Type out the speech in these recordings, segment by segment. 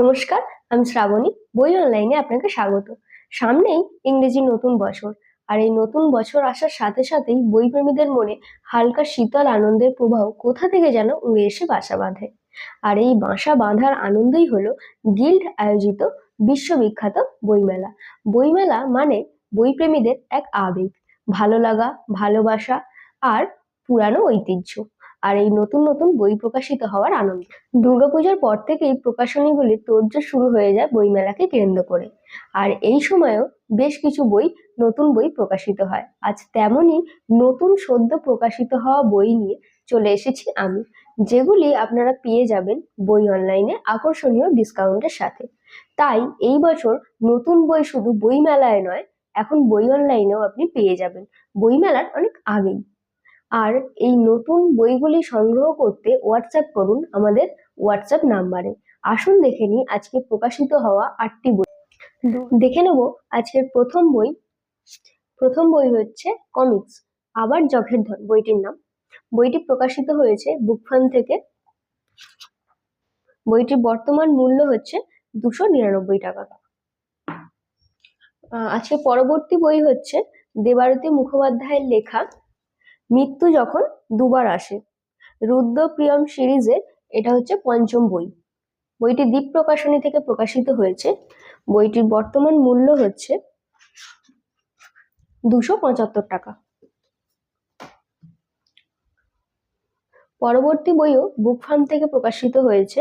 নমস্কার, আমি শ্রাবণী, বই অনলাইনে আপনাকে স্বাগত। সামনেই ইংরেজি নতুন বছর, আর এই নতুন বছর আসার সাথে সাথেই বই প্রেমীদের মনে হালকা শীতল আনন্দের প্রবাহ কোথা থেকে যেন উড়ে এসে বাসা বাঁধে। আর এই বাসা বাঁধার আনন্দই হলো গিল্ড আয়োজিত বিশ্ববিখ্যাত বইমেলা। বইমেলা মানে বইপ্রেমীদের এক আবেগ, ভালো লাগা, ভালোবাসা আর পুরানো ঐতিহ্য। আর এই নতুন নতুন বই প্রকাশিত হওয়ার আনন্দ। দুর্গাপূজার পর থেকেই প্রকাশনীগুলির তোড়জোড় শুরু হয়ে যায় বইমেলাকে কেন্দ্র করে। আর এই সময়েও বেশ কিছু বই নতুন বই প্রকাশিত হয়। আজ তেমনই নতুন সদ্য প্রকাশিত হওয়া বই নিয়ে চলে এসেছি আমি, যেগুলি আপনারা পেয়ে যাবেন বই অনলাইনে আকর্ষণীয় ডিসকাউন্টের সাথে। তাই এই বছর নতুন বই শুধু বই মেলায় নয়, এখন বই অনলাইনেও আপনি পেয়ে যাবেন। বইমেলার অনেক আগেই। আর এই নতুন বইগুলি সংগ্রহ করতে হোয়াটসঅ্যাপ করুন আমাদের হোয়াটসঅ্যাপ নাম্বারে আসুন দেখে নিই আজকে প্রকাশিত হওয়া আটটি বই। দেখে নেব আজকের প্রথম বই। প্রথম বই হচ্ছে কমিক্স আবার জখের ধন, বইটির নাম। বইটি প্রকাশিত হয়েছে বুকফান থেকে। বইটির বর্তমান মূল্য হচ্ছে দুশো নিরানব্বই টাকা। আজকে পরবর্তী বই হচ্ছে দেবারতী মুখোপাধ্যায়ের লেখা মৃত্যু যখন দুবার আসে। রুদ্রপ্রিয়ম সিরিজের এটা হচ্ছে পঞ্চম বই। বইটি দ্বীপ প্রকাশনী থেকে প্রকাশিত হয়েছে। বইটির বর্তমান মূল্য হচ্ছে দুশো পঁচাত্তর টাকা। পরবর্তী বইও বুক ফার্ম থেকে প্রকাশিত হয়েছে।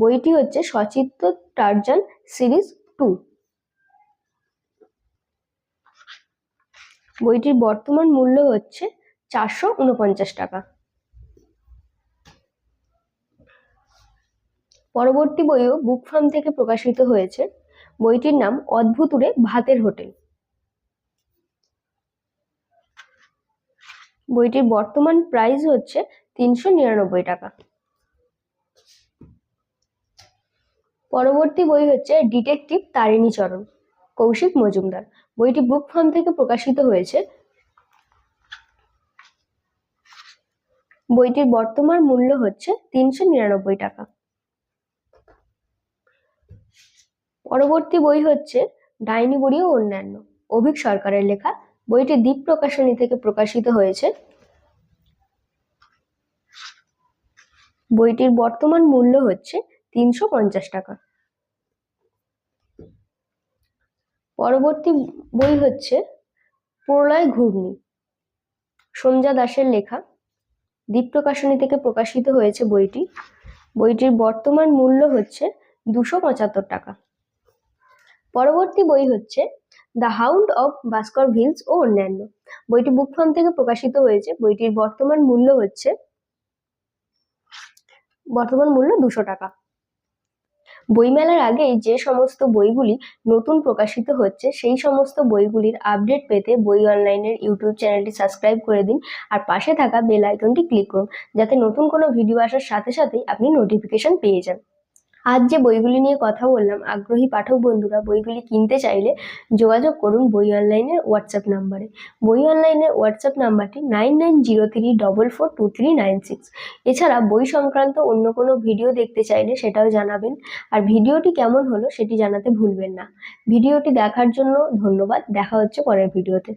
বইটি হচ্ছে সচিত্র টার্জান সিরিজ টু। বইটির বর্তমান মূল্য হচ্ছে চারশো উনপঞ্চাশ টাকা। পরবর্তী বইও বুক ফার্ম থেকে প্রকাশিত হয়েছে। বইটির নাম অদ্ভুতুরে ভাতের হোটেল। বইটির বর্তমান প্রাইস হচ্ছে তিনশো নিরানব্বই টাকা। পরবর্তী বই হচ্ছে ডিটেকটিভ তারিণী চরণ, কৌশিক মজুমদার। বইটি বুক ফার্ম থেকে প্রকাশিত হয়েছে বইটির বর্তমান মূল্য হচ্ছে তিনশো নিরানব্বই টাকা। পরবর্তী বই হচ্ছে ডাইনি বুড়ি ও অন্যান্য। অভিক সরকারের লেখা বইটি দ্বীপ প্রকাশনী থেকে প্রকাশিত হয়েছে। বইটির বর্তমান মূল্য হচ্ছে তিনশো পঞ্চাশ টাকা। পরবর্তী বই হচ্ছে প্রলয় ঘূর্ণি। সঞ্জা দাসের লেখা দ্বীপ প্রকাশনী থেকে প্রকাশিত হয়েছে বইটি। বইটির বর্তমান মূল্য হচ্ছে দুশো পঁচাত্তর টাকা। পরবর্তী বই হচ্ছে the hound of Baskervilles ও অন্যান্য। বইটি বুক ফার্ম থেকে প্রকাশিত হয়েছে। বইটির বর্তমান মূল্য হচ্ছে বর্তমান মূল্য দুশো টাকা। বইমেলার আগে যে সমস্ত বইগুলি নতুন প্রকাশিত হচ্ছে, সেই সমস্ত বইগুলির আপডেট পেতে বই অনলাইনের ইউটিউব চ্যানেলটি সাবস্ক্রাইব করে দিন আর পাশে থাকা বেল আইকনটি ক্লিক করুন, যাতে নতুন কোনো ভিডিও আসার সাথে সাথেই আপনি নোটিফিকেশন পেয়ে যান। আজ যে বইগুলি নিয়ে কথা বললাম, আগ্রহী পাঠক বন্ধুরা, বইগুলি কিনতে চাইলে যোগাযোগ করুন বই অনলাইনের হোয়াটসঅ্যাপ নাম্বারে। বই অনলাইনের হোয়াটসঅ্যাপ নাম্বারটি nine nine zero three double four two three nine six. এছাড়া বই সংক্রান্ত অন্য কোনো ভিডিও দেখতে চাইলে সেটাও জানাবেন। আর ভিডিওটি কেমন হলো সেটি জানাতে ভুলবেন না। ভিডিওটি দেখার জন্য ধন্যবাদ। দেখা হচ্ছে পরের ভিডিওতে।